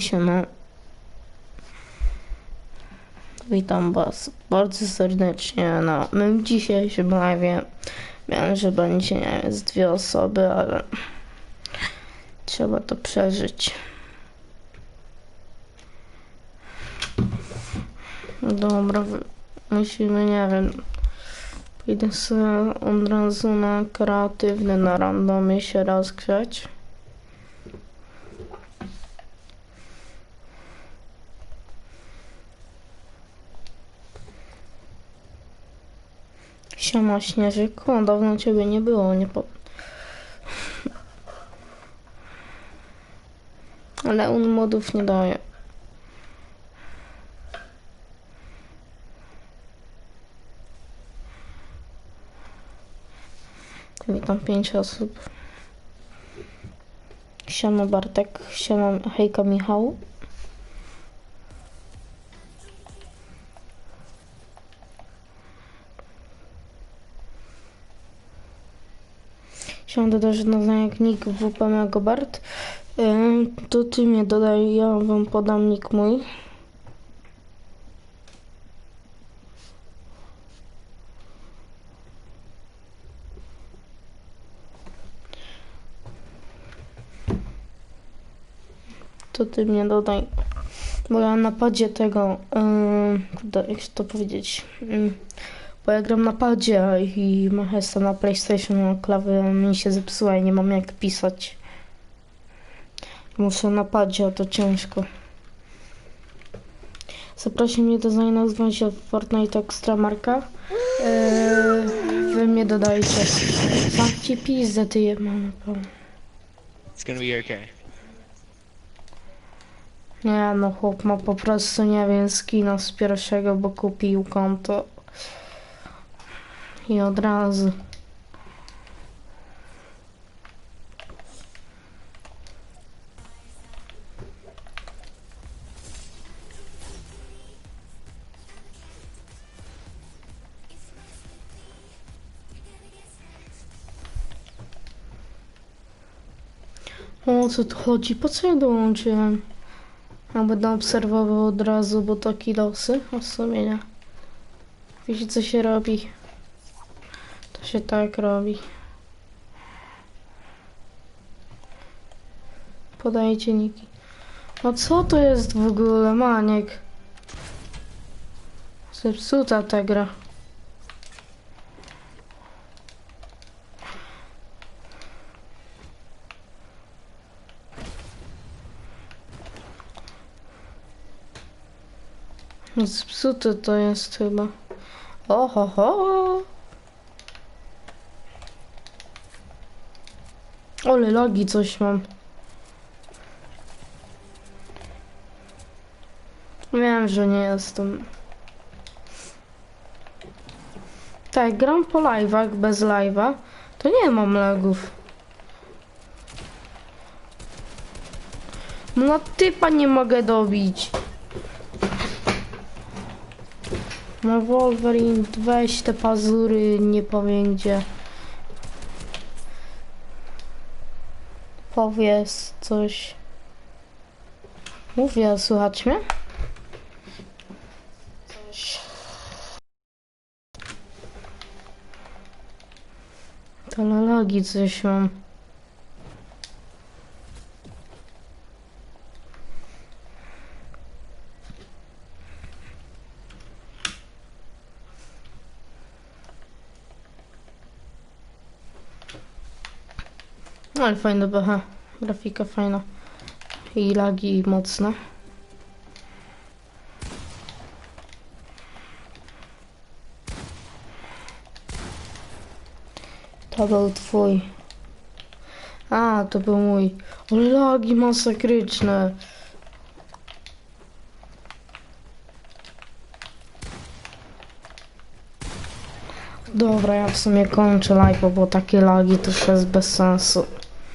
Siema. Witam Was bardzo serdecznie na moim dzisiejszym live. Miałem, że będzie wiem, z dwie osoby, ale trzeba to przeżyć. Dobra, musimy, nie wiem, pójdę sobie od razu na kreatywny, na randomie się rozgrzać. Siema Śnieżyku, dawno ciebie nie było, nie po... Ale on modów nie daje. Witam pięć osób. Siema Bartek, siema hejka Michał. Chciałam dodać, na jak nick WP Megabart. Ym, To ty mnie dodaj, ja wam podam nick mój. To ty mnie dodaj. Bo ja na padzie tego, kurde, jak się to powiedzieć, ym, bo ja gram na padzie i jestem na PlayStation, a klawy mi się zepsuła i nie mam jak pisać. Muszę na padzie, a to ciężko. Zaprosił mnie do znajomych się w Fortnite Extramarka. Eee, wy mnie dodajcie. Ci pizdę, ty je pełno. It's gonna be okay. Nie no, chłop ma po prostu, nie wiem, skina z pierwszego, bo kupił konto. I od razu. O co tu chodzi? Po co ja dołączyłem? Ja będę obserwował od razu, bo to kilosy, a w sumie nie. Wiecie co się robi? Się tak robi. Podajcie niki. No co to jest w ogóle, maniek? Zepsuta ta gra. Zepsute to jest chyba. Oho, Ole logi coś mam. Wiem, że nie jestem. Tak, gram po live'ach, bez live'a. To nie mam lagów. No typa nie mogę dobić. No Wolverine, weź te pazury, nie powiem gdzie. Powiedz coś. Mówię, słuchać mnie? Coś. Teologi coś mam. Ale fajna BH. Grafika fajna. I lagi mocne. To był twój. A, to był mój. Ale lagi masakryczne. Dobra, ja w sumie kończę live, bo takie lagi to już jest bez sensu.